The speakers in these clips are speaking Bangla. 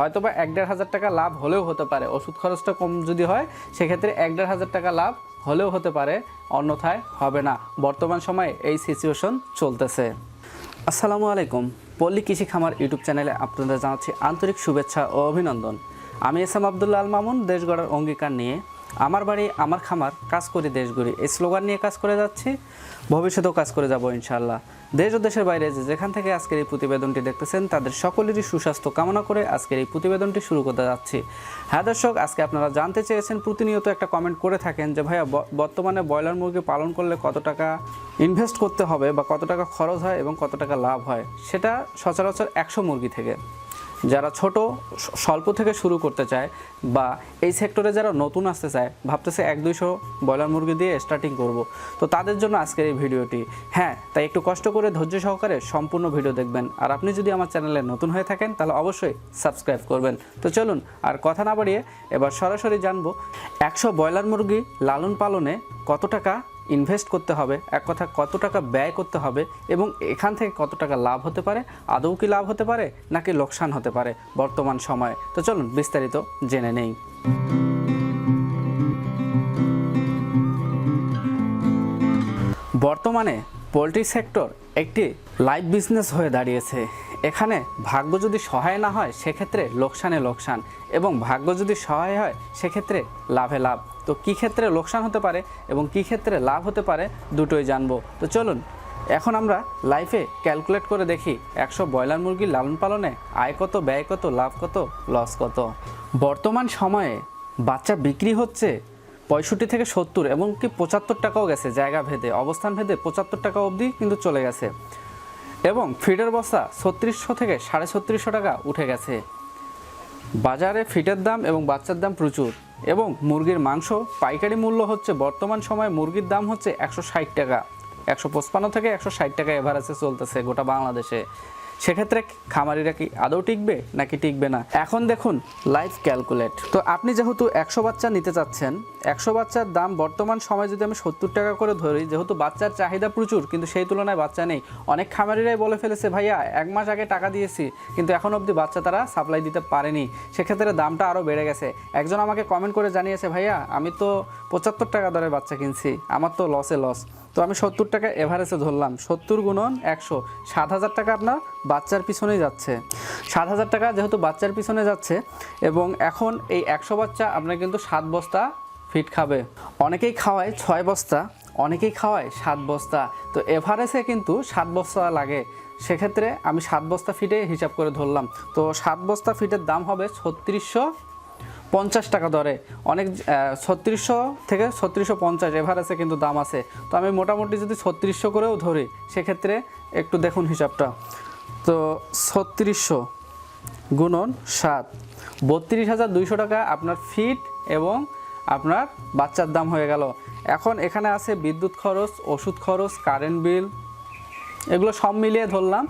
হয়তো বা এক দেড় হাজার টাকা লাভ হলেও হতে পারে। ওষুধ খরচটা কম যদি হয়, সেক্ষেত্রে এক দেড় হাজার টাকা লাভ হলেও হতে পারে, অন্যথায় হবে না। বর্তমান সময়ে এই সিচুয়েশন চলতেছে। আসসালামু আলাইকুম। পল্লী কৃষি খামার ইউটিউব চ্যানেলে আপনাদের জানাচ্ছি আন্তরিক শুভেচ্ছা ও অভিনন্দন। আমি এস এম আবদুল্লা আল মামুন দেশ গড়ার অঙ্গীকার নিয়ে আমার বাড়ি, আমার খামার, কাজ করি দেশ গড়ি এই স্লোগান নিয়ে কাজ করে যাচ্ছি, ভবিষ্যতেও কাজ করে যাব ইনশাআল্লাহ। দেশ ও দেশের বাইরে যে যেখান থেকে আজকের এই প্রতিবেদনটি দেখতেছেন, তাদের সকলেরই সুস্বাস্থ্য কামনা করে আজকের এই প্রতিবেদনটি শুরু করতে যাচ্ছি। হ্যাঁ দর্শক, আজকে আপনারা জানতে চেয়েছেন, প্রতিনিয়ত একটা কমেন্ট করে থাকেন যে, ভাইয়া বর্তমানে ব্রয়লার মুরগি পালন করলে কত টাকা ইনভেস্ট করতে হবে বা কত টাকা খরচ হয় এবং কত টাকা লাভ হয়? সেটা সচরাচর একশো মুরগি থেকে। যারা ছোট স্বল্প থেকে শুরু করতে চায় বা এই সেক্টরে যারা নতুন আসতে চায়, ভাবতেছে এক দুইশো ব্রয়লার মুরগি দিয়ে স্টার্টিং করব। তো তাদের জন্য আজকের এই ভিডিওটি। হ্যাঁ তাই একটু কষ্ট করে ধৈর্য সহকারে সম্পূর্ণ ভিডিও দেখবেন। আর আপনি যদি আমার চ্যানেলে নতুন হয়ে থাকেন, তাহলে অবশ্যই সাবস্ক্রাইব করবেন। তো চলুন, আর কথা না বাড়িয়ে এবার সরাসরি জানব, একশো ব্রয়লার মুরগি লালন পালনে কত টাকা ইনভেস্ট করতে হবে, এক কথা কত টাকা ব্যয় করতে হবে এবং এখান থেকে কত টাকা লাভ হতে পারে, আদৌ কি লাভ হতে পারে নাকি লোকসান হতে পারে বর্তমান সময়ে। তো চলুন বিস্তারিত জেনে নেই। বর্তমানে পোলট্রি সেক্টর একটি লাইভ বিজনেস হয়ে দাঁড়িয়েছে। এখানে ভাগ্য যদি সহায় না হয়, সেক্ষেত্রে লোকসানে লোকসান এবং ভাগ্য যদি সহায় হয়, সেক্ষেত্রে লাভে লাভ। তো কী ক্ষেত্রে লোকসান হতে পারে এবং কী ক্ষেত্রে লাভ হতে পারে, দুটোই জানব। তো চলুন, এখন আমরা লাইফে ক্যালকুলেট করে দেখি একশো ব্রয়লার মুরগির লালন পালনে আয় কত, ব্যয় কত, লাভ কত, লস কত। বর্তমান সময়ে বাচ্চা বিক্রি হচ্ছে পঁয়ষট্টি থেকে সত্তর এমনকি পঁচাত্তর টাকাও গেছে, জায়গা ভেদে, অবস্থান ভেদে পঁচাত্তর টাকা অবধি কিন্তু চলে গেছে। এবং ফিডের বস্তা ছত্রিশশো থেকে সাড়ে ছত্রিশশো টাকা উঠে গেছে। বাজারে ফিটের দাম এবং বাচ্চার দাম প্রচুর এবং মুরগির মাংস পাইকারি মূল্য হচ্ছে বর্তমান সময়ে মুরগির দাম হচ্ছে একশো ষাট টাকা। একশো পঁচপান্ন থেকে একশো ষাট টাকা এভারেজে চলতেছে গোটা বাংলাদেশে। সেক্ষেত্রে খামারিরা কি আদৌ টিকবে নাকি টিকবে না? এখন দেখুন লাইফ ক্যালকুলেট তো আপনি যেহেতু একশো বাচ্চা নিতে চাচ্ছেন একশো বাচ্চার দাম বর্তমান সময় যদি আমি সত্তর টাকা করে ধরি, যেহেতু বাচ্চার চাহিদা প্রচুর, কিন্তু সেই তুলনায় বাচ্চা নেই। অনেক খামারিরাই বলে ফেলেছে, ভাইয়া, এক মাস আগে টাকা দিয়েছি, কিন্তু এখন অবধি বাচ্চা তারা সাপ্লাই দিতে পারেনি। সেক্ষেত্রে দামটা আরও বেড়ে গেছে। একজন আমাকে কমেন্ট করে জানিয়েছে, ভাইয়া, আমি তো পঁচাত্তর টাকা দরে বাচ্চা কিনছি, আমার তো লসে লস তো আমি সত্তর টাকা এভারেজে ধরলাম, সত্তর গুণন একশো। সাত হাজার টাকা আপনার বাচ্চার পিছনেই যাচ্ছে। সাত হাজার টাকা যেহেতু বাচ্চার পিছনে যাচ্ছে, এবং এখন এই একশো বাচ্চা আপনার কিন্তু সাত বস্তা ফিট খাবে। অনেকেই খাওয়ায় ছয় বস্তা, অনেকেই খাওয়ায় সাত বস্তা। তো এভারেজে কিন্তু সাত বস্তা লাগে। সেক্ষেত্রে আমি সাত বস্তা ফিটে হিসাব করে ধরলাম। তো সাত বস্তা ফিটের দাম হবে ছত্রিশশো পঞ্চাশ টাকা দরে। অনেক ছত্রিশশো থেকে ছত্রিশশো পঞ্চাশ এভারেজে কিন্তু দাম আছে। তো আমি মোটামুটি যদি ছত্রিশশো করেও ধরি, সেক্ষেত্রে একটু দেখুন হিসাবটা। তো ছত্রিশশো গুণন সাত। বত্রিশ হাজার দুইশো টাকা আপনার ফিট এবং আপনার বাচ্চার দাম হয়ে গেল। এখন এখানে আছে বিদ্যুৎ খরচ, ওষুধ খরচ কারেন্ট বিল এগুলো সব মিলিয়ে ধরলাম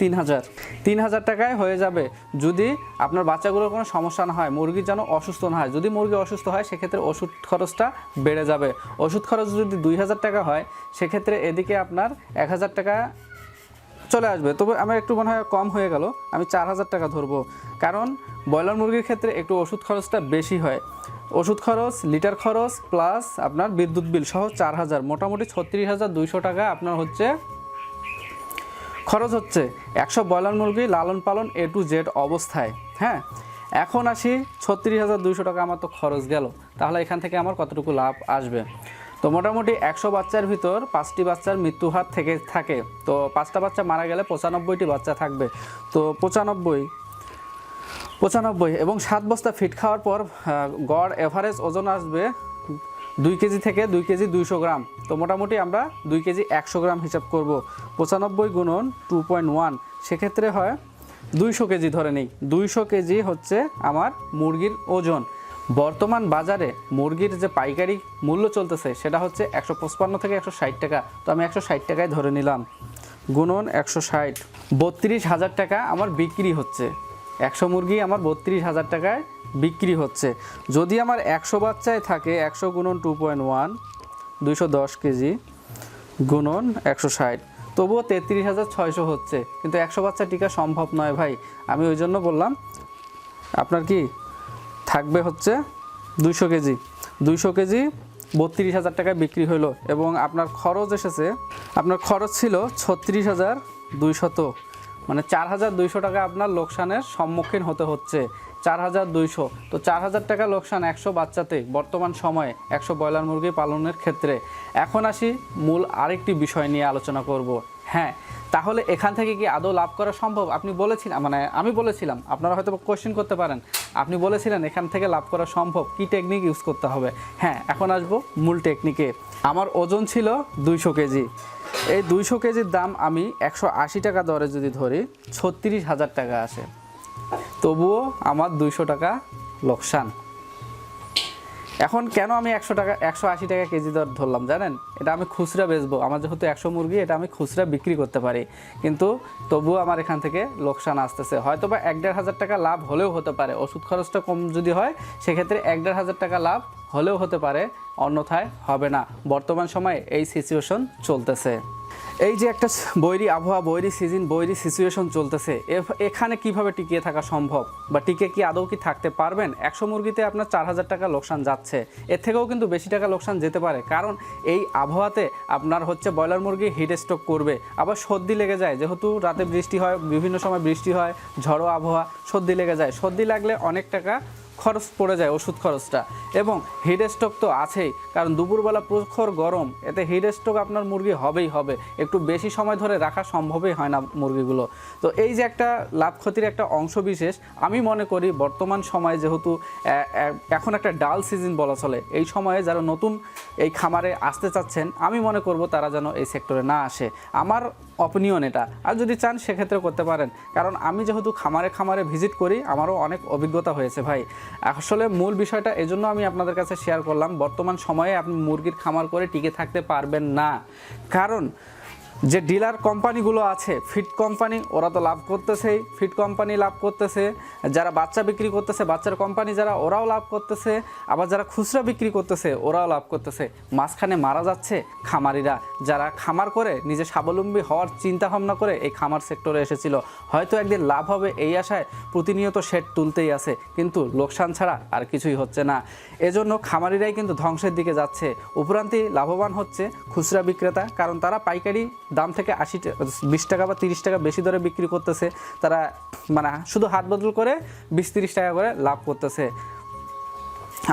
তিন হাজার। তিন হাজার টাকায় হয়ে যাবে। যদি আপনার বাচ্চাগুলোর কোনো সমস্যা না হয়, মুরগি যেন অসুস্থ না হয়, যদি মুরগি অসুস্থ হয়, সেক্ষেত্রে ওষুধ খরচটা বেড়ে যাবে। ওষুধ খরচ যদি দুই হাজার টাকা হয়, সেক্ষেত্রে এদিকে আপনার এক হাজার টাকা চলে আসবে। তবে আমার একটু মনে হয় কম হয়ে গেল। আমি চার হাজার টাকা ধরবো। কারণ ব্রয়লার মুরগির ক্ষেত্রে একটু ওষুধ খরচটা বেশি হয়। ওষুধ খরচ, লিটার খরচ প্লাস আপনার বিদ্যুৎ বিল সহ চার হাজার। মোটামুটি ছত্রিশ হাজার দুইশো টাকা আপনার হচ্ছে খরচ হচ্ছে একশো ব্রয়লার মুরগি লালন পালন এ টু জেড অবস্থায়। হ্যাঁ? এখন আসি, ছত্রিশ হাজার দুইশো টাকা আমার তো খরচ গেল। তাহলে এখান থেকে আমার কতটুকু লাভ আসবে? তো মোটামুটি একশো বাচ্চার ভিতর পাঁচটি বাচ্চার মৃত্যু হার থেকে থাকে। তো পাঁচটা বাচ্চা মারা গেলে পঁচানব্বইটি বাচ্চা থাকবে। তো পঁচানব্বই পঁচানব্বই এবং সাত বস্তা ফিট খাওয়ার পর গড় এভারেজ ওজন আসবে দুই কেজি থেকে দুই কেজি দুইশো গ্রাম। তো মোটামুটি আমরা দুই কেজি একশো গ্রাম হিসাব করব। পঁচানব্বই গুণন টু পয়েন্ট ওয়ান, সেক্ষেত্রে হয় দুইশো কেজি ধরে নেই। দুইশো কেজি হচ্ছে আমার মুরগির ওজন। বর্তমান বাজারে মুরগির যে পাইকারি মূল্য চলতেছে, সেটা হচ্ছে একশো পঁচপান্ন থেকে একশো ষাট টাকা। তো আমি একশো ষাট টাকায় ধরে নিলাম। গুণন একশো ষাট। বত্রিশ হাজার টাকা আমার বিক্রি হচ্ছে। একশো মুরগি আমার বত্রিশ হাজার টাকায় বিক্রি হচ্ছে। যদি আমার একশো বাচ্চায় থাকে, একশো গুণন টু পয়েন্ট ওয়ান, দুইশো দশ কেজি, গুণন একশো ষাট। তবুও তেত্রিশ হাজার ছয়শো হচ্ছে। কিন্তু একশো বাচ্চা টিকা সম্ভব নয় ভাই। আমি ওই জন্য বললাম, আপনার কি থাকবে হচ্ছে দুইশো কেজি। দুইশো কেজি বত্রিশ হাজার টাকায় বিক্রি হলো এবং আপনার খরচ এসেছে, আপনার খরচ ছিল ছত্রিশ হাজার দুইশত। মানে চার হাজার দুইশো টাকা আপনার লোকসানের সম্মুখীন হতে হচ্ছে। চার হাজার দুইশো। তো চার হাজার টাকা লোকসান একশো বাচ্চাতে, বর্তমান সময়ে একশো ব্রয়লার মুরগি পালনের ক্ষেত্রে। এখন আসি মূল আরেকটি বিষয় নিয়ে আলোচনা করব। হ্যাঁ তাহলে এখান থেকে কি আদৌ লাভ করা সম্ভব? আপনি বলেছিলেন মানে আমি বলেছিলাম, আপনারা হয়তো কোশ্চেন করতে পারেন। আপনি বলেছিলেন এখান থেকে লাভ করা সম্ভব, কি টেকনিক ইউজ করতে হবে? হ্যাঁ এখন আসব মূল টেকনিকে আমার ওজন ছিল দুইশো কেজি। এই দুইশো কেজির দাম আমি একশো আশি টাকা দরে যদি ধরি, ছত্রিশ হাজার টাকা আসে। তবুও আমার দুইশো টাকা লোকসান। এখন কেন আমি একশো টাকা, একশো আশি টাকা কেজি দর ধরলাম জানেন? এটা আমি খুচরা বেচবো। আমার যেহেতু একশো মুরগি, এটা আমি খুচরা বিক্রি করতে পারি। কিন্তু তবুও আমার এখান থেকে লোকসান আসতেছে। হয়তো বা এক দেড় হাজার টাকা লাভ হলেও হতে পারে। ওষুধ খরচটা কম যদি হয়, সেক্ষেত্রে এক দেড় হাজার টাকা লাভ হলেও হতে পারে। অন্যথায় হবে না। বর্তমান সময়ে এই সিচুয়েশন চলতেছে। এই যে একটা বৈরী আবহাওয়া, বৈরী সিজন, বৈরী সিচুয়েশন চলতেছে এখানে কীভাবে টিকিয়ে থাকা সম্ভব? বা টিকে কি আদৌ কি থাকতে পারবেন? একশো মুরগিতে আপনার চার হাজার টাকা লোকসান যাচ্ছে। এর থেকেও কিন্তু বেশি টাকা লোকসান যেতে পারে, কারণ এই আবহাওয়াতে আপনার হচ্ছে ব্রয়লার মুরগি হিট স্ট্রোক করবে। আবার সর্দি লেগে যায়, যেহেতু রাতে বৃষ্টি হয়, বিভিন্ন সময় বৃষ্টি হয়, ঝড়ো আবহাওয়া, সর্দি লেগে যায়। সর্দি লাগলে অনেক টাকা খরচ পড়ে যায় ওষুধ খরচটা। এবং হিট স্ট্রোক তো আছেই, কারণ দুপুরবেলা প্রখর গরম, এতে হিট স্ট্রোক আপনার মুরগি হবেই হবে। একটু বেশি সময় ধরে রাখা সম্ভবই হয় না মুরগিগুলো। তো এই যে একটা লাভ ক্ষতির একটা অংশ বিশেষ, আমি মনে করি বর্তমান সময়ে যেহেতু এখন একটা ডাল সিজন বলা চলে, এই সময়ে যারা নতুন এই খামারে আসতে চাচ্ছেন, আমি মনে করব তারা যেন এই সেক্টরে না আসে। আমার অপিনিয়ন এটা। আর যদি চান সেক্ষেত্রে করতে পারেন। কারণ আমি যেহেতু খামারে খামারে ভিজিট করি, আমারও অনেক অভিজ্ঞতা হয়েছে ভাই। আসলে মূল বিষয়টা এজন্য আমি আপনাদের কাছে শেয়ার করলাম। বর্তমান সময়ে আপনি মুরগির খামার করে টিকে থাকতে পারবেন না। কারণ যে ডিলার কোম্পানিগুলো আছে, ফিট কোম্পানি, ওরা তো লাভ করতেছেই ফিট কোম্পানি লাভ করতেছে। যারা বাচ্চা বিক্রি করতেছে, বাচ্চার কোম্পানি যারা, ওরাও লাভ করতেছে। আবার যারা খুচরা বিক্রি করতেছে, ওরাও লাভ করতেছে। মাঝখানে মারা যাচ্ছে খামারিরা, যারা খামার করে নিজে স্বাবলম্বী হওয়ার চিন্তা ভাবনা করে এই খামার সেক্টরে এসেছিল। হয়তো একদিন লাভ হবে এই আশায় প্রতিনিয়ত শেড তুলতেই আছে, কিন্তু লোকসান ছাড়া আর কিছুই হচ্ছে না। এজন্য খামারিরাই কিন্তু ধ্বংসের দিকে যাচ্ছে। উপরান্তি লাভবান হচ্ছে খুচরা বিক্রেতা, কারণ তারা পাইকারি দাম থেকে আশি বিশ টাকা বা তিরিশ টাকা বেশি দরে বিক্রি করতেছে। তারা মানে শুধু হাত বদল করে বিশ তিরিশ টাকা করে লাভ করতেছে।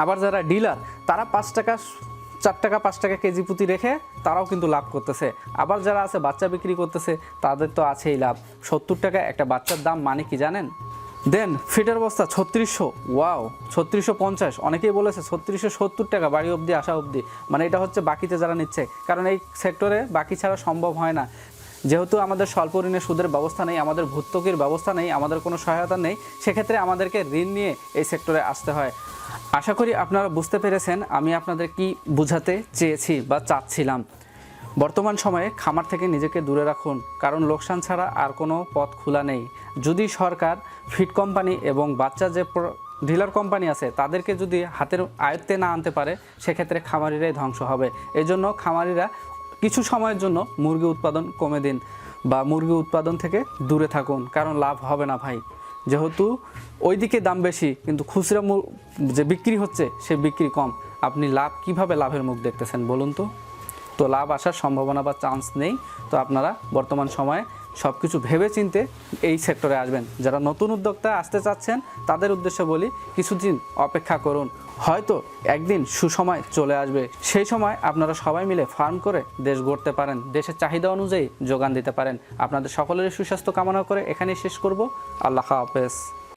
আবার যারা ডিলার, তারা পাঁচ টাকা, চার টাকা, পাঁচ টাকা কেজি প্রতি রেখে তারাও কিন্তু লাভ করতেছে। আবার যারা আছে, বাচ্চা বিক্রি করতেছে, তাদের তো আছেই লাভ। সত্তর টাকা একটা বাচ্চার দাম মানে কি জানেন? দেন ফিটের বস্তা ছত্রিশশো, ওয়াও, ছত্রিশশো পঞ্চাশ। অনেকেই বলেছে ছত্রিশশো সত্তর টাকা বাড়ি অবধি, আসা অবধি। মানে এটা হচ্ছে বাকিতে যারা নিচ্ছে। কারণ এই সেক্টরে বাকি ছাড়া সম্ভব হয় না। যেহেতু আমাদের স্বল্প ঋণের সুদের ব্যবস্থা নেই, আমাদের ভর্তুকির ব্যবস্থা নেই, আমাদের কোনো সহায়তা নেই, সেক্ষেত্রে আমাদেরকে ঋণ নিয়ে এই সেক্টরে আসতে হয়। আশা করি আপনারা বুঝতে পেরেছেন আমি আপনাদের কি বোঝাতে চেয়েছি বা চাচ্ছিলাম। বর্তমান সময়ে খামার থেকে নিজেকে দূরে রাখুন, কারণ লোকসান ছাড়া আর কোনো পথ খোলা নেই। যদি সরকার, ফিড কোম্পানি এবং বাচ্চা যে ডিলার কোম্পানি আছে, তাদেরকে যদি হাতের আয়ত্তে না আনতে পারে, সেক্ষেত্রে খামারিরাই ধ্বংস হবে। এজন্য খামারিরা কিছু সময়ের জন্য মুরগি উৎপাদন কমে দিন বা মুরগি উৎপাদন থেকে দূরে থাকুন, কারণ লাভ হবে না ভাই। যেহেতু ওইদিকে দাম বেশি, কিন্তু খুচরা যে বিক্রি হচ্ছে, সে বিক্রি কম। আপনি লাভ কীভাবে লাভের মুখ দেখতেছেন বলুন তো? তো লাভ আসার সম্ভাবনা বা চান্স নেই। তো আপনারা বর্তমান সময়ে সব কিছু ভেবে চিনতে এই সেক্টরে আসবেন। যারা নতুন উদ্যোক্তা আসতে চাচ্ছেন, তাদের উদ্দেশ্যে বলি, কিছুদিন অপেক্ষা করুন। হয়তো একদিন সুসময় চলে আসবে। সেই সময় আপনারা সবাই মিলে ফার্ম করে দেশ গড়তে পারেন। দেশের চাহিদা অনুযায়ী যোগান দিতে পারেন। আপনাদের সকলের সুস্বাস্থ্য কামনা করে এখানেই শেষ করব। আল্লাহ হাফেজ।